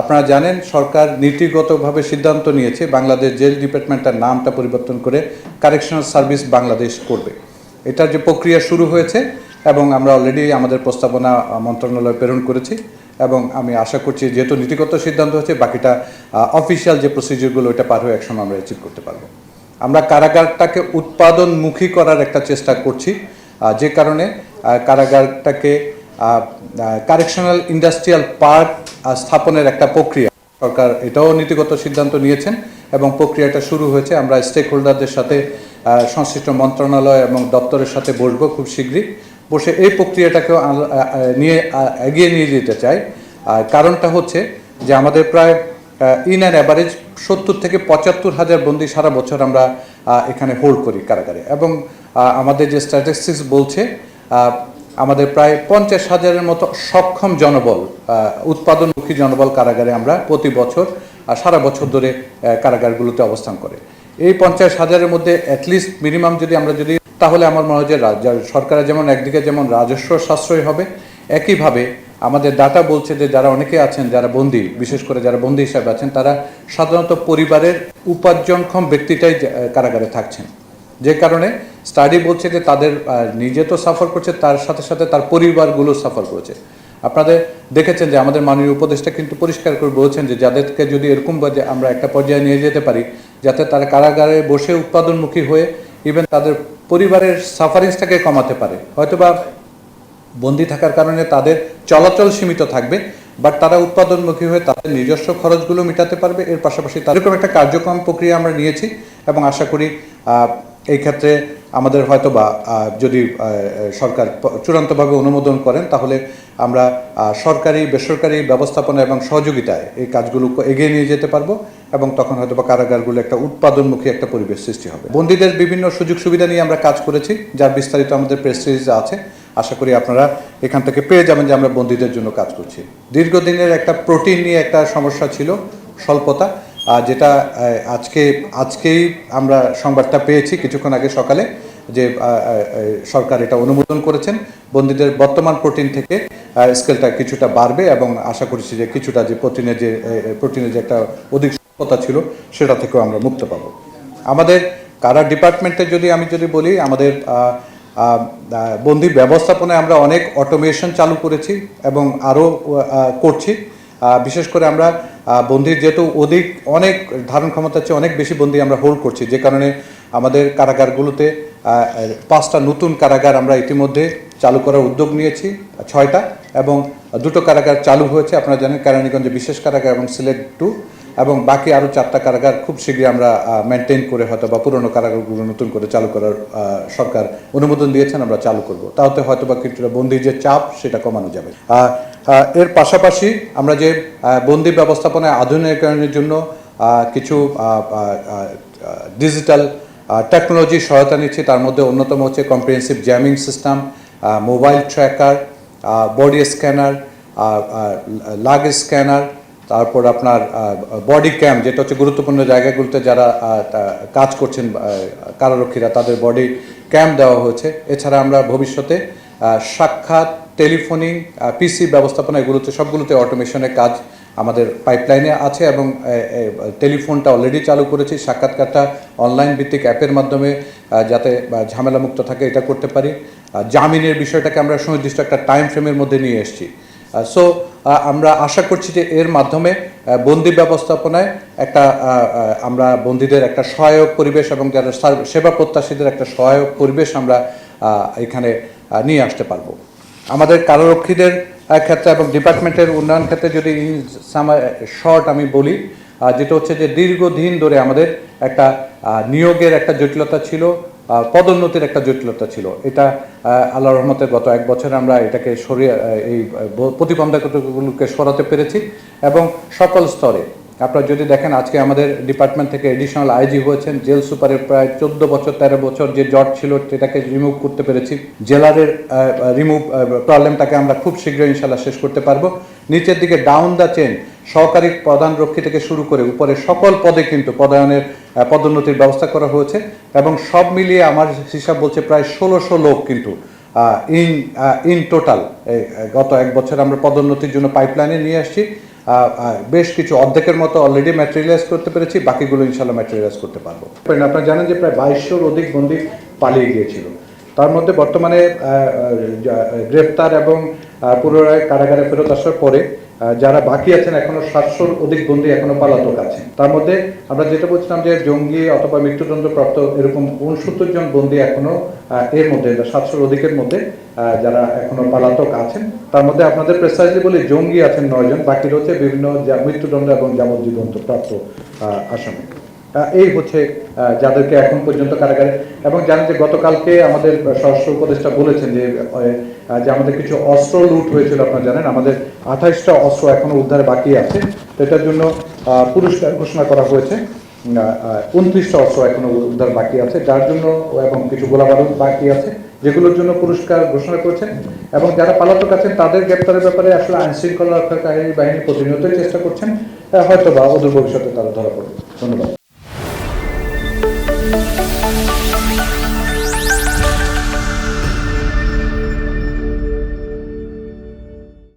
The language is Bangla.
আপনারা জানেন, সরকার নীতিগতভাবে সিদ্ধান্ত নিয়েছে বাংলাদেশ জেল ডিপার্টমেন্টের নামটা পরিবর্তন করে কারেকশনাল সার্ভিস বাংলাদেশ করবে। এটার যে প্রক্রিয়া শুরু হয়েছে এবং আমরা অলরেডি আমাদের প্রস্তাবনা মন্ত্রণালয়ে প্রেরণ করেছি এবং আমি আশা করছি যেহেতু নীতিগত সিদ্ধান্ত হচ্ছে বাকিটা অফিসিয়াল যে প্রসিজিওরগুলো ওইটা পার হয়ে একসময় আমরা অ্যাচিভ করতে পারব। আমরা কারাগারটাকে উৎপাদনমুখী করার একটা চেষ্টা করছি যে কারণে কারাগারটাকে কারেকশনাল ইন্ডাস্ট্রিয়াল পার্ক স্থাপনের একটা প্রক্রিয়া। সরকার এটাও নীতিগত সিদ্ধান্ত নিয়েছেন এবং প্রক্রিয়াটা শুরু হয়েছে। আমরা স্টেক হোল্ডারদের সাথে সংশ্লিষ্ট মন্ত্রণালয় এবং দপ্তরের সাথে বসবো খুব শীঘ্রই। বসে এই প্রক্রিয়াটাকেও নিয়ে এগিয়ে নিয়ে যেতে চাই। কারণটা হচ্ছে যে আমাদের প্রায় ইন অ্যান অ্যাভারেজ সত্তর থেকে পঁচাত্তর হাজার বন্দি সারা বছর আমরা এখানে হোল্ড করি কারাগারে। এবং আমাদের যে স্ট্যাটিস্টিক্স বলছে আমাদের প্রায় পঞ্চাশ হাজারের মতো সক্ষম জনবল উৎপাদনমুখী জনবল কারাগারে আমরা প্রতি বছর সারা বছর ধরে কারাগারগুলোতে অবস্থান করে। এই পঞ্চাশ হাজারের মধ্যে অ্যাটলিস্ট মিনিমাম যদি আমরা যদি, তাহলে আমার মনে হয় যা- সরকারের যেমন একদিকে যেমন রাজস্ব সাশ্রয় হবে, একইভাবে আমাদের ডাটা বলছে যে যারা অনেকে আছেন, যারা বন্দি, বিশেষ করে যারা বন্দি হিসাবে আছেন, তারা সাধারণত পরিবারের উপার্জনক্ষম ব্যক্তিটাই কারাগারে থাকছেন। যে কারণে স্টাডি বলছে যে তাদের নিজে তো সাফার করছে, তার সাথে সাথে তার পরিবারগুলো সাফার করেছে। আপনাদের দেখেছেন যে আমাদের মাননীয় উপদেষ্টা কিন্তু পরিষ্কার করে বলছেন যে যাদেরকে যদি এরকম যে আমরা একটা পর্যায়ে নিয়ে যেতে পারি, যাতে তারা কারাগারে বসে উৎপাদনমুখী হয়ে ইভেন তাদের পরিবারের সাফারিংসটাকে কমাতে পারে। হয়তোবা বন্দি থাকার কারণে তাদের চলাচল সীমিত থাকবে বাট তারা উৎপাদনমুখী হয়ে তাদের নিজস্ব খরচগুলো মেটাতে পারবে। এর পাশাপাশি তাদের এরকম একটা কার্যক্রম প্রক্রিয়া আমরা নিয়েছি এবং আশা করি এই ক্ষেত্রে আমাদের হয়তো বা যদি সরকার চূড়ান্তভাবে অনুমোদন করেন, তাহলে আমরা সরকারি, বেসরকারি ব্যবস্থাপনা এবং সহযোগিতায় এই কাজগুলো এগিয়ে নিয়ে যেতে পারব এবং তখন হয়তো বা কারাগারগুলো একটা উৎপাদনমুখী একটা পরিবেশ সৃষ্টি হবে। বন্দীদের বিভিন্ন সুযোগ সুবিধা নিয়ে আমরা কাজ করেছি, যার বিস্তারিত আমাদের প্রেস সিরিজে আছে। আশা করি আপনারা এখান থেকে পেয়ে যাবেন যে আমরা বন্দীদের জন্য কাজ করছি। দীর্ঘদিনের একটা প্রোটিন নিয়ে একটা সমস্যা ছিল, স্বল্পতা। যেটা আজকে, আজকেই আমরা সংবাদটা পেয়েছি কিছুক্ষণ আগে সকালে যে সরকার এটা অনুমোদন করেছেন। বন্দীদের বর্তমান প্রোটিন থেকে স্কেলটা কিছুটা বাড়বে এবং আশা করছি যে কিছুটা যে প্রোটিনের যে প্রোটিনের যে একটা অধিক স্বল্পতা ছিল, সেটা থেকেও আমরা মুক্ত পাবো। আমাদের কারা ডিপার্টমেন্টে যদি আমি যদি বলি, আমাদের বন্দি ব্যবস্থাপনায় আমরা অনেক অটোমেশন চালু করেছি এবং আরও করছি। বিশেষ করে আমরা বন্দির যেহেতু অধিক অনেক ধারণ ক্ষমতার চেয়ে অনেক বেশি বন্দি আমরা হোল্ড করছি। যে কারণে আমাদের কারাগারগুলোতে পাঁচটা নতুন কারাগার আমরা ইতিমধ্যে চালু করার উদ্যোগ নিয়েছি, ছয়টা, এবং দুটো কারাগার চালু হয়েছে, আপনারা জানেন কেরানীগঞ্জে বিশেষ কারাগার এবং সিলেট টু, এবং বাকি আরও চারটা কারাগার খুব শীঘ্রই আমরা মেনটেন করে হয়তো বা পুরনো কারাগারগুলো নতুন করে চালু করার সরকার অনুমোদন দিয়েছেন, আমরা চালু করব। তাতে হয়তো বা কিছুটা বন্দির যে চাপ, সেটা কমানো যাবে। এর পাশাপাশি আমরা যে বন্দি ব্যবস্থাপনায় আধুনিকরণের জন্য কিছু ডিজিটাল টেকনোলজি সহায়তা নিচ্ছি, তার মধ্যে অন্যতম হচ্ছে comprehensive jamming system mobile tracker body scanner লাগ স্ক্যানার তারপর আপনার বডি ক্যাম যেটা হচ্ছে গুরুত্বপূর্ণ জায়গাগুলোতে যারা কাজ করছেন কারারক্ষীরা, তাদের বডি ক্যাম্প দেওয়া হয়েছে। এছাড়া আমরা ভবিষ্যতে সাক্ষাৎ, টেলিফোনিং পিসি ব্যবস্থাপনা, এগুলোতে সবগুলোতে অটোমেশনের কাজ আমাদের পাইপলাইনে আছে এবং টেলিফোনটা অলরেডি চালু করেছি, সাক্ষাৎকারটা অনলাইন ভিত্তিক অ্যাপের মাধ্যমে যাতে ঝামেলামুক্ত থাকে, এটা করতে পারি। জামিনের বিষয়টাকে আমরা সুনির্দিষ্ট একটা টাইম ফ্রেমের মধ্যে নিয়ে এসেছি। সো আমরা আশা করছি যে এর মাধ্যমে বন্দি ব্যবস্থাপনায় একটা আমরা বন্দীদের একটা সহায়ক পরিবেশ এবং যারা সেবা প্রত্যাশীদের একটা সহায়ক পরিবেশ আমরা এখানে নিয়ে আসতে পারব। আমাদের কারারক্ষীদের ক্ষেত্রে এবং ডিপার্টমেন্টের উন্নয়ন ক্ষেত্রে যদি শর্ট আমি বলি যেটা হচ্ছে যে দীর্ঘদিন ধরে আমাদের একটা নিয়োগের একটা জটিলতা ছিল পদোন্নতির একটা জটিলতা ছিল। এটা আল্লাহ রহমতের গত এক বছরে আমরা এটাকে সরিয়ে এই প্রতিবন্ধকতাগুলোকে সরাতে পেরেছি এবং সকল স্তরে আপনারা যদি দেখেন, আজকে আমাদের ডিপার্টমেন্ট থেকে এডিশনাল আইজি হয়েছেন। জেল সুপারের প্রায় চোদ্দ বছর, তেরো বছর যে জট ছিল, সেটাকে রিমুভ করতে পেরেছি। জেলারের রিমুভ প্রবলেমটাকে আমরা খুব শীঘ্রই ইনশাল্লাহ শেষ করতে পারব। নিচের দিকে ডাউন দ্য চেন সহকারী প্রধান রক্ষী থেকে শুরু করে উপরে সকল পদে কিন্তু পদায়নের পদোন্নতির ব্যবস্থা করা হয়েছে এবং সব মিলিয়ে আমার হিসাব বলছে প্রায় ষোলোশো লোক কিন্তু ইন ইন টোটাল গত এক বছর আমরা পদোন্নতির জন্য পাইপলাইনে নিয়ে আসছি। বেশ কিছু অর্ধেকের মতো অলরেডি ম্যাটেরিয়ালাইজ করতে পেরেছি, বাকিগুলো ইনশাল্লাহ ম্যাটেরিয়ালাইজ করতে পারব। আপনারা জানেন যে প্রায় বাইশশোর অধিক বন্দী পালিয়ে গিয়েছিল। তার মধ্যে বর্তমানে গ্রেপ্তার এবং পুনরায় কারাগারে ফেরত আসার পরে যারা বাকি আছেন, এখনও সাতশোর অধিক বন্দী এখনও পালাতক আছেন। তার মধ্যে আমরা যেটা বলছিলাম যে জঙ্গি অথবা মৃত্যুদণ্ডপ্রাপ্ত এরকম উনসত্তর জন বন্দী এখনও এর মধ্যে সাতশোর অধিকের মধ্যে যারা এখনও পালাতক আছেন। তার মধ্যে আপনাদের প্রেসাইজলি বলি, জঙ্গি আছেন নয় জন বাকি রয়েছে বিভিন্ন মৃত্যুদণ্ড এবং যাবজ্জীবন প্রাপ্ত আসামি। এই হচ্ছে যাদেরকে এখন পর্যন্ত কারাগারে, এবং জানেন যে গতকালকে আমাদের স্বরাষ্ট্র উপদেষ্টা বলেছেন যে যে আমাদের কিছু অস্ত্র লুট হয়েছিল, আপনারা জানেন, আমাদের আঠাইশটা অস্ত্র এখনও উদ্ধারে বাকি আছে। এটার জন্য পুরস্কার ঘোষণা করা হয়েছে। উনত্রিশটা অস্ত্র এখনও উদ্ধার বাকি আছে, যার জন্য এবং কিছু গোলাবারুদ বাকি আছে, যেগুলোর জন্য পুরস্কার ঘোষণা করেছেন। এবং যারা পালাতক আছেন, তাদের গ্রেপ্তারের ব্যাপারে আসলে আইন শৃঙ্খলা রক্ষাকারী বাহিনী প্রতিনিয়তই চেষ্টা করছেন। হয়তো বা অদূর ভবিষ্যতে তারা ধরা পড়বে। ধন্যবাদ।